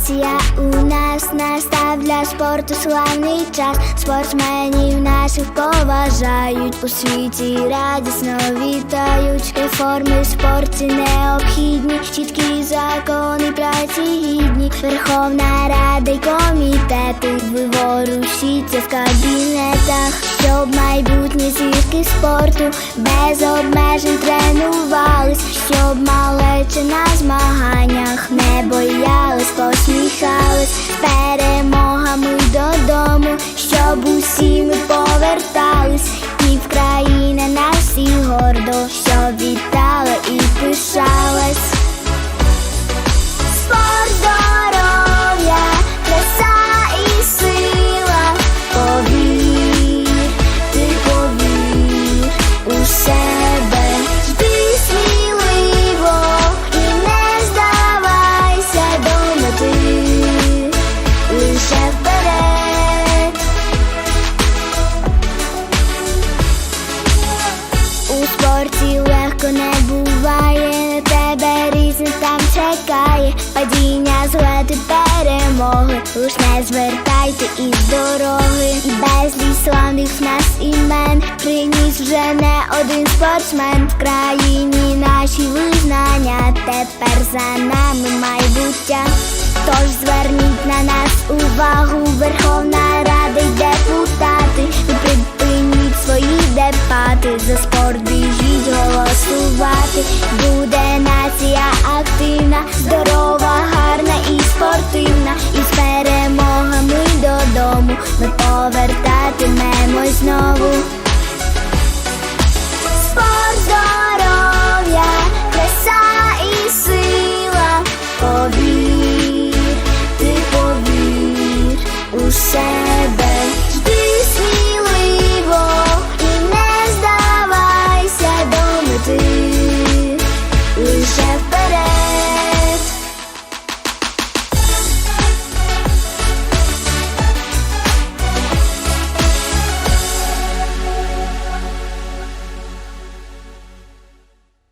нація у нас настав для спорту славний час. Спортсменів наших поважають у світі радісно вітають. Реформи в спорті необхідні, чіткі закони праці гідні. Верховна Рада й комітети виворушіться в кабінетах, щоб майбутні зірки спорту без обмежень тренувались, щоб малече на змаганнях. Не боялись, посміхались буває, тебе різних там чекає, падіння, злети, перемоги, лиш не звертайте із дороги, і безліч славних нас імен приніс вже не один спортсмен. В країні наші визнання, тепер за нами майбуття. Тож зверніть на нас увагу, Верховна повертатимемось знову.